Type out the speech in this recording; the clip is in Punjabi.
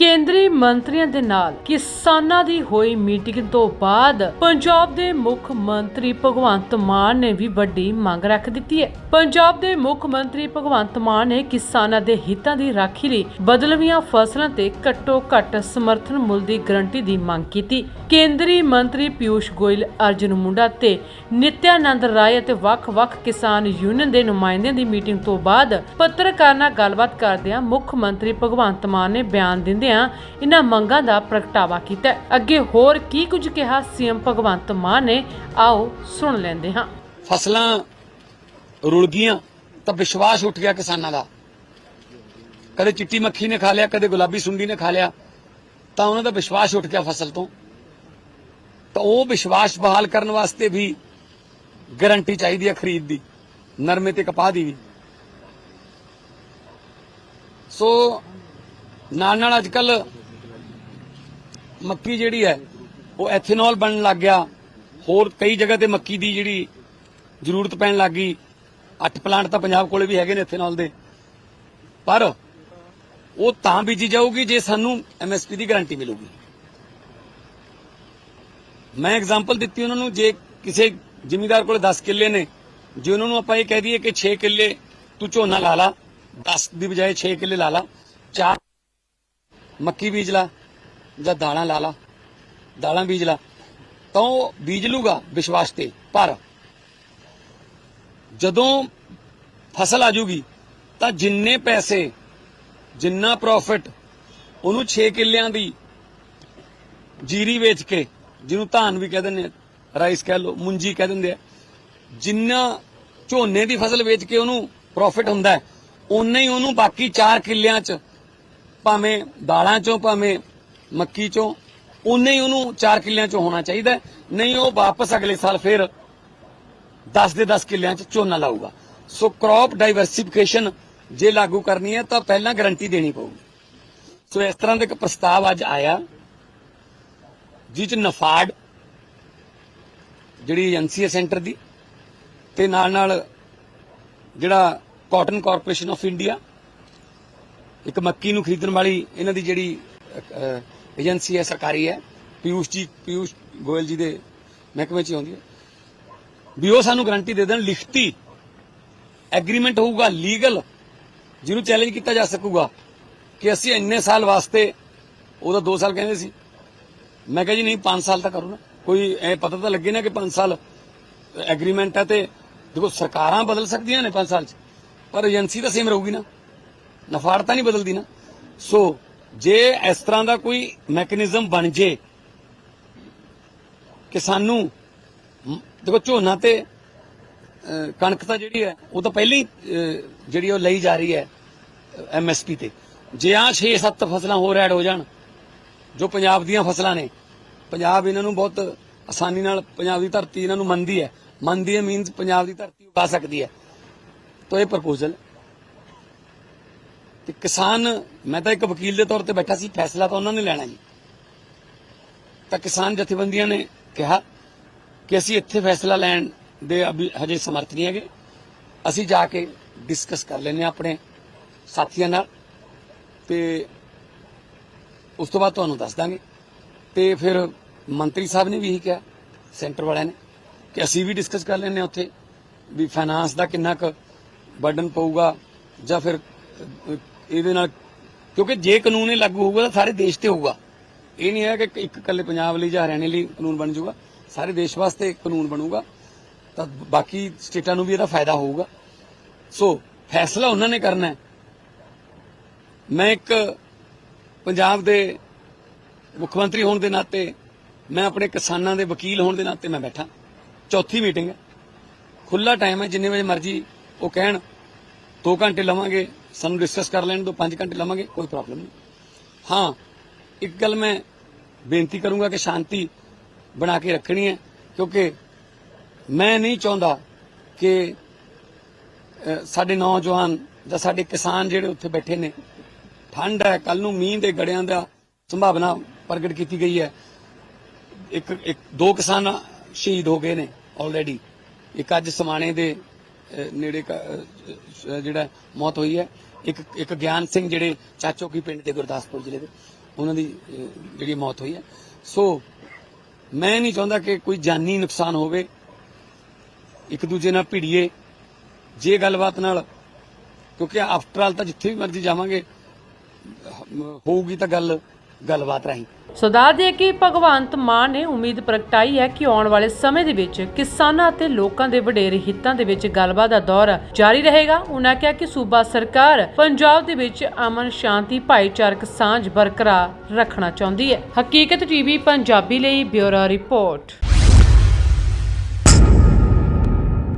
ਕੇਂਦਰੀ ਮੰਤਰੀਆਂ ਦੇ ਨਾਲ ਕਿਸਾਨਾਂ ਦੀ ਹੋਈ ਮੀਟਿੰਗ ਤੋਂ ਬਾਅਦ ਪੰਜਾਬ ਦੇ ਮੁੱਖ ਮੰਤਰੀ ਭਗਵੰਤ ਮਾਨ ਨੇ ਵੀ ਵੱਡੀ ਮੰਗ ਰੱਖ ਦਿੱਤੀ ਹੈ। ਪੰਜਾਬ ਦੇ ਮੁੱਖ ਮੰਤਰੀ ਭਗਵੰਤ ਮਾਨ ਨੇ ਕਿਸਾਨਾਂ ਦੇ ਹਿੱਤਾਂ ਦੀ ਰਾਖੀ ਲਈ ਬਦਲਵੀਆਂ ਫਸਲਾਂ ਤੇ ਘੱਟੋ ਘੱਟ ਸਮਰਥਨ ਮੁੱਲ ਦੀ ਗਰੰਟੀ ਦੀ ਮੰਗ ਕੀਤੀ। ਕੇਂਦਰੀ ਮੰਤਰੀ ਪਿਊਸ਼ ਗੋਇਲ, ਅਰਜੁਨ ਮੁੰਡਾ ਤੇ ਨਿਤਿਆਨੰਦ ਰਾਏ ਅਤੇ ਵੱਖ-ਵੱਖ ਕਿਸਾਨ ਯੂਨੀਅਨ ਦੇ ਨੁਮਾਇੰਦਿਆਂ ਦੀ ਮੀਟਿੰਗ ਤੋਂ ਬਾਅਦ ਪੱਤਰਕਾਰ ਨਾਲ ਗੱਲਬਾਤ ਕਰਦਿਆਂ ਮੁੱਖ ਮੰਤਰੀ ਭਗਵੰਤ ਮਾਨ ਨੇ ਬਿਆਨ ਦਿੰਦੇ ਦਿੰਦਿਆਂ ਇਹਨਾਂ ਮੰਗਾਂ ਦਾ ਪ੍ਰਗਟਾਵਾ ਕੀਤਾ। ਅੱਗੇ ਹੋਰ ਕੀ ਕੁਝ ਕਿਹਾ ਸੀਐਮ ਭਗਵੰਤ ਮਾਨ ਨੇ, ਆਓ ਸੁਣ ਲੈਂਦੇ ਹਾਂ। ਫਸਲਾਂ ਰੁਲ ਗਈਆਂ, ਤਾਂ ਵਿਸ਼ਵਾਸ ਉੱਠ ਗਿਆ ਕਿਸਾਨਾਂ ਦਾ। ਕਦੇ ਚਿੱਟੀ ਮੱਖੀ ਨੇ ਖਾ ਲਿਆ, ਕਦੇ ਗੁਲਾਬੀ ਸੁੰਡੀ ਨੇ ਖਾ ਲਿਆ, ਤਾਂ ਉਹਨਾਂ ਦਾ ਵਿਸ਼ਵਾਸ ਉੱਠ ਗਿਆ ਫਸਲ ਤੋਂ। ਤਾਂ ਉਹ ਵਿਸ਼ਵਾਸ ਬਹਾਲ ਕਰਨ ਵਾਸਤੇ ਵੀ ਗਾਰੰਟੀ ਚਾਹੀਦੀ ਹੈ ਖਰੀਦ ਦੀ, ਨਰਮੇ ਤੇ ਕਪਾਹ ਦੀ ਵੀ। ਸੋ ਨਾਲ ਨਾਲ ਅੱਜ ਕੱਲ ਮੱਕੀ ਜਿਹੜੀ ਹੈ, ਉਹ ਐਥੇਨੋਲ ਬਣਨ ਲੱਗ ਗਿਆ। ਹੋਰ ਕਈ ਜਗ੍ਹਾ ਤੇ ਮੱਕੀ ਦੀ ਜਿਹੜੀ ਜ਼ਰੂਰਤ ਪੈਣ ਲੱਗ ਗਈ। ਅੱਠ ਪਲਾਂਟ ਤਾਂ ਪੰਜਾਬ ਕੋਲੇ ਵੀ ਹੈਗੇ ਨੇ ਐਥੇਨੋਲ ਦੇ। ਪਰ ਉਹ ਤਾਂ ਬੀਜੀ ਜਾਊਗੀ ਜੇ ਸਾਨੂੰ ਐਮਐਸਪੀ ਦੀ ਗਾਰੰਟੀ ਮਿਲੂਗੀ। ਮੈਂ ਐਗਜ਼ਾਮਪਲ ਦਿੱਤੀ ਉਹਨਾਂ ਨੂੰ, ਜੇ ਕਿਸੇ ਜ਼ਿਮੀਂਦਾਰ ਕੋਲੇ 10 ਕਿੱਲੇ ਨੇ, ਜੇ ਉਹਨਾਂ ਨੂੰ ਆਪਾਂ ਇਹ ਕਹਿ ਦਈਏ ਕਿ 6 ਕਿੱਲੇ ਤੂੰ ਝੋਨਾ ਲਾ ਲਾ 10 ਦੀ ਬਜਾਏ 6 ਕਿੱਲੇ ਲਾ ਲਾ, ਚਾਰ ਮੱਕੀ ਬੀਜ ਲਾ ਜਾਂ ਦਾਲਾਂ ਲਾ ਲਾ, ਦਾਲਾਂ ਬੀਜ ਲਾ, ਤਾਂ ਉਹ ਬੀਜ ਲੂਗਾ ਵਿਸ਼ਵਾਸ ਤੇ। ਪਰ ਜਦੋਂ ਫਸਲ ਆ ਜੂਗੀ, ਤਾਂ ਜਿੰਨੇ ਪੈਸੇ, ਜਿੰਨਾ ਪ੍ਰੋਫਿਟ ਉਹਨੂੰ 6 ਕਿੱਲਿਆਂ ਦੀ ਜੀਰੀ ਵੇਚ ਕੇ, ਜਿਹਨੂੰ ਧਾਨ ਵੀ ਕਹਿ ਦਿੰਦੇ ਰਾਈਸ ਕਹਿ ਲਓ, ਮੁੰਜੀ ਕਹਿ ਦਿੰਦੇ ਆ, ਜਿੰਨਾ ਝੋਨੇ ਦੀ ਫਸਲ ਵੇਚ ਕੇ ਉਹਨੂੰ ਪ੍ਰੋਫਿਟ ਹੁੰਦਾ ਹੈ ਉਨਾ ਹੀ ਉਹਨੂੰ ਬਾਕੀ 4 ਕਿੱਲਿਆਂ 'ਚ ਭਾਵੇਂ ਦਾਲਾਂ 'ਚੋਂ, ਭਾਵੇਂ ਮੱਕੀ 'ਚੋਂ ਉਨਾ ਹੀ ਉਹਨੂੰ 4 ਕਿੱਲਿਆਂ 'ਚੋਂ ਹੋਣਾ ਚਾਹੀਦਾ ਨਹੀਂ, ਉਹ ਵਾਪਸ ਅਗਲੇ ਸਾਲ ਫਿਰ 10 ਦੇ 10 ਕਿੱਲਿਆਂ 'ਚ ਝੋਨਾ ਲਾਊਗਾ। ਸੋ ਕ੍ਰੌਪ ਡਾਈਵਰਸਿਫਿਕੇਸ਼ਨ ਜੇ ਲਾਗੂ ਕਰਨੀ ਹੈ, ਤਾਂ ਪਹਿਲਾਂ ਗਾਰੰਟੀ ਦੇਣੀ ਪਊਗੀ। ਸੋ ਇਸ ਤਰ੍ਹਾਂ ਦਾ ਇੱਕ ਪ੍ਰਸਤਾਵ ਅੱਜ ਆਇਆ ਜਿਸ 'ਚ ਨਫਾਡ ਜਿਹੜੀ ਏਜੰਸੀ ਹੈ ਸੈਂਟਰ ਦੀ, ਤੇ ਨਾਲ ਨਾਲ ਜਿਹੜਾ ਕਾਟਨ ਕਾਰਪੋਰੇਸ਼ਨ ਆਫ ਇੰਡੀਆ ਇੱਕ ਮੱਕੀ ਨੂੰ ਖਰੀਦਣ ਵਾਲੀ ਇਹਨਾਂ ਦੀ ਜਿਹੜੀ ਏਜੰਸੀ ਹੈ, ਸਰਕਾਰੀ ਹੈ ਪਿਊਸ਼ ਜੀ ਪਿਊਸ਼ ਗੋਇਲ ਜੀ ਦੇ ਮਹਿਕਮੇ 'ਚ ਆਉਂਦੀ ਹੈ। ਵੀ ਉਹ ਸਾਨੂੰ ਗਾਰੰਟੀ ਦੇ ਦੇਣ, ਲਿਖਤੀ ਐਗਰੀਮੈਂਟ ਹੋਊਗਾ, ਲੀਗਲ, ਜਿਹਨੂੰ ਚੈਲੰਜ ਕੀਤਾ ਜਾ ਸਕੂਗਾ ਕਿ ਅਸੀਂ ਇੰਨੇ ਸਾਲ ਵਾਸਤੇ, ਉਹਦਾ 2 ਸਾਲ ਕਹਿੰਦੇ ਸੀ। ਮੈਂ ਕਿਹਾ ਜੀ, ਨਹੀਂ 5 ਸਾਲ ਤਾਂ ਕਰੋ ਨਾ। ਕੋਈ ਇਹ ਪਤਾ ਤਾਂ ਲੱਗੇ ਨਾ ਕਿ 5 ਸਾਲ ਐਗਰੀਮੈਂਟ ਹੈ ਤੇ ਦੇਖੋ ਸਰਕਾਰਾਂ ਬਦਲ ਸਕਦੀਆਂ ਨੇ 5 ਸਾਲ ਚ, ਪਰ ਏਜੰਸੀ ਤਾਂ ਸੇਮ ਰਹੂਗੀ ਨਾ। ਨਫਾੜ ਤਾਂ ਨਹੀਂ ਬਦਲਦੀ ਨਾ। ਸੋ ਜੇ ਇਸ ਤਰ੍ਹਾਂ ਦਾ ਕੋਈ ਮੈਕੈਨਿਜ਼ਮ ਬਣ ਜੇ ਕਿ ਸਾਨੂੰ ਦੇਖੋ ਝੋਨਾ ਤੇ ਕਣਕ ਤਾਂ ਜਿਹੜੀ ਹੈ, ਉਹ ਤਾਂ ਪਹਿਲਾਂ ਹੀ ਜਿਹੜੀ ਉਹ ਲਈ ਜਾ ਰਹੀ ਹੈ ਐਮਐਸਪੀ ਤੇ। ਜੇ ਆ 6-7 ਫਸਲਾਂ ਹੋਰ ਐਡ ਹੋ ਜਾਣ, ਜੋ ਪੰਜਾਬ ਦੀਆਂ ਫਸਲਾਂ ਨੇ, ਪੰਜਾਬ ਇਹਨਾਂ ਨੂੰ ਬਹੁਤ ਆਸਾਨੀ ਨਾਲ ਪੰਜਾਬ ਦੀ ਧਰਤੀ ਇਹਨਾਂ ਨੂੰ ਮੰਨਦੀ ਹੈ। ਮੰਨਦੀ ਹੈ ਮੀਨਸ ਪੰਜਾਬ ਦੀ ਧਰਤੀ ਉਗਾ ਸਕਦੀ ਹੈ। ਤਾਂ ਇਹ ਪ੍ਰਪੋਜ਼ਲ ਤੇ ਕਿਸਾਨ, ਮੈਂ ਤਾਂ ਇੱਕ ਵਕੀਲ ਦੇ ਤੌਰ ਤੇ ਬੈਠਾ ਸੀ, ਫੈਸਲਾ ਤਾਂ ਉਹਨਾਂ ਨੇ ਲੈਣਾ ਜੀ। ਤਾਂ ਕਿਸਾਨ ਜਥੇਬੰਦੀਆਂ ਨੇ ਕਿਹਾ ਕਿ ਅਸੀਂ ਇੱਥੇ ਫੈਸਲਾ ਲੈਣ ਦੇ ਹਜੇ ਸਮਰਥ ਨਹੀਂ ਹੈਗੇ। ਅਸੀਂ ਜਾ ਕੇ ਡਿਸਕਸ ਕਰ ਲੈਨੇ ਆਪਣੇ ਸਾਥੀਆਂ ਨਾਲ ਤੇ ਉਸ ਤੋਂ ਬਾਅਦ ਤੁਹਾਨੂੰ ਦੱਸ ਦਾਂਗੇ। ਤੇ ਫਿਰ ਮੰਤਰੀ ਸਾਹਿਬ ਨੇ ਵੀ ਇਹੀ ਕਿਹਾ, ਸੈਂਟਰ ਵਾਲਿਆਂ ਨੇ, ਕਿ ਅਸੀਂ ਵੀ ਡਿਸਕਸ ਕਰ ਲੈਨੇ ਉੱਥੇ ਵੀ ਫਾਈਨਾਂਸ ਦਾ ਕਿੰਨਾ ਕੁ ਬਰਡਨ ਪਊਗਾ ਜਾਂ ਫਿਰ ਇਹਦੇ ਨਾਲ, ਕਿਉਂਕਿ ਜੇ ਕਾਨੂੰਨ ਇਹ ਲਾਗੂ ਹੋਊਗਾ ਤਾਂ ਸਾਰੇ ਦੇਸ਼ ਤੇ ਹੋਊਗਾ। ਇਹ ਨਹੀਂ ਹੈ ਕਿ ਇੱਕ ਇਕੱਲੇ ਪੰਜਾਬ ਲਈ ਜਾਂ ਹਰਿਆਣੇ ਲਈ ਕਾਨੂੰਨ ਬਣ ਜਾਊਗਾ। ਸਾਰੇ ਦੇਸ਼ ਵਾਸਤੇ ਕਾਨੂੰਨ ਬਣੂਗਾ। ਤਾਂ ਬਾਕੀ ਸਟੇਟਾਂ ਨੂੰ ਵੀ ਇਹਦਾ ਫਾਇਦਾ ਹੋਊਗਾ। ਸੋ, ਫੈਸਲਾ ਉਹਨਾਂ ਨੇ ਕਰਨਾ ਹੈ। ਮੈਂ ਇੱਕ ਪੰਜਾਬ ਦੇ ਮੁੱਖ ਮੰਤਰੀ ਹੋਣ ਦੇ ਨਾਤੇ, ਮੈਂ ਆਪਣੇ ਕਿਸਾਨਾਂ ਦੇ ਵਕੀਲ ਹੋਣ ਦੇ ਨਾਤੇ ਮੈਂ ਬੈਠਾ। ਚੌਥੀ ਮੀਟਿੰਗ ਹੈ। ਖੁੱਲਾ ਟਾਈਮ ਹੈ, ਜਿੰਨੇ ਵਜੇ ਮਰਜ਼ੀ ਉਹ ਕਹਿਣ 2 ਘੰਟੇ ਲਵਾਂਗੇ। ਸਾਨੂੰ ਡਿਸਕਸ ਕਰ ਲੈਣ ਦੋ 5 ਘੰਟੇ ਲਵਾਂਗੇ, ਕੋਈ ਪ੍ਰੋਬਲਮ ਨਹੀਂ। ਹਾਂ, ਇੱਕ ਗੱਲ ਮੈਂ ਬੇਨਤੀ ਕਰੂੰਗਾ ਕਿ ਸ਼ਾਂਤੀ ਬਣਾ ਕੇ ਰੱਖਣੀ ਹੈ, ਕਿਉਂਕਿ ਮੈਂ ਨਹੀਂ ਚਾਹੁੰਦਾ ਕਿ ਸਾਡੇ ਨੌਜਵਾਨ ਜਾਂ ਸਾਡੇ ਕਿਸਾਨ ਜਿਹੜੇ ਉੱਥੇ ਬੈਠੇ ਨੇ, ਠੰਡ ਹੈ ਕੱਲ ਨੂੰ ਮੀਂਹ ਦੇ ਗੜਿਆਂ ਦਾ ਸੰਭਾਵਨਾ ਪ੍ਰਗਟ ਕੀਤੀ ਗਈ ਹੈ। ਇੱਕ ਇੱਕ, ਦੋ ਕਿਸਾਨ ਸ਼ਹੀਦ ਹੋ ਗਏ ਨੇ ਆਲਰੇਡੀ ਇੱਕ ਅੱਜ ਸਮਾਣੇ ਦੇ ਨੇੜੇ ਜਿਹੜਾ ਮੌਤ ਹੋਈ ਹੈ, ਇੱਕ ਇੱਕ ਗਿਆਨ ਸਿੰਘ ਜਿਹੜੇ ਚਾਚੋਕੀ ਪਿੰਡ ਦੇ ਗੁਰਦਾਸਪੁਰ ਜ਼ਿਲ੍ਹੇ ਦੇ, ਉਹਨਾਂ ਦੀ ਜਿਹੜੀ ਮੌਤ ਹੋਈ ਹੈ। ਸੋ ਮੈਂ ਨਹੀਂ ਚਾਹੁੰਦਾ ਕਿ ਕੋਈ ਜਾਨੀ ਨੁਕਸਾਨ ਹੋਵੇ। ਇੱਕ ਦੂਜੇ ਨਾਲ ਭਿੜੀਏ, ਜੇ ਗੱਲਬਾਤ ਨਾਲ, ਕਿਉਂਕਿ ਆਫਟਰ ਆਲ ਤਾਂ ਜਿੱਥੇ ਵੀ ਮਰਜ਼ੀ ਜਾਵਾਂਗੇ ਹੋਊਗੀ ਤਾਂ ਗੱਲ, ਗੱਲਬਾਤ ਰਾਹੀਂ। ਸਰਦਾਰ ਦੇ ਕਿ ਭਗਵੰਤ ਮਾਨ ਨੇ ਉਮੀਦ ਪ੍ਰਗਟਾਈ ਹੈ ਕਿ ਆਉਣ ਵਾਲੇ ਸਮੇਂ ਦੇ ਵਿੱਚ ਕਿਸਾਨਾਂ ਅਤੇ ਲੋਕਾਂ ਦੇ ਵਡੇਰੇ ਹਿੱਤਾਂ ਦੇ ਵਿੱਚ ਗੱਲਬਾਤ ਦਾ ਦੌਰ ਜਾਰੀ ਰਹੇਗਾ। ਉਹਨਾਂ ਕਿਹਾ ਕਿ ਸੂਬਾ ਸਰਕਾਰ ਪੰਜਾਬ ਦੇ ਵਿੱਚ ਅਮਨ, ਸ਼ਾਂਤੀ, ਭਾਈਚਾਰਕ ਸਾਂਝ ਬਰਕਰਾਰ ਰੱਖਣਾ ਚਾਹੁੰਦੀ ਹੈ। ਹਕੀਕਤ ਟੀਵੀ, ਪੰਜਾਬੀ ਲਈ ਬਿਊਰੋ ਰਿਪੋਰਟ।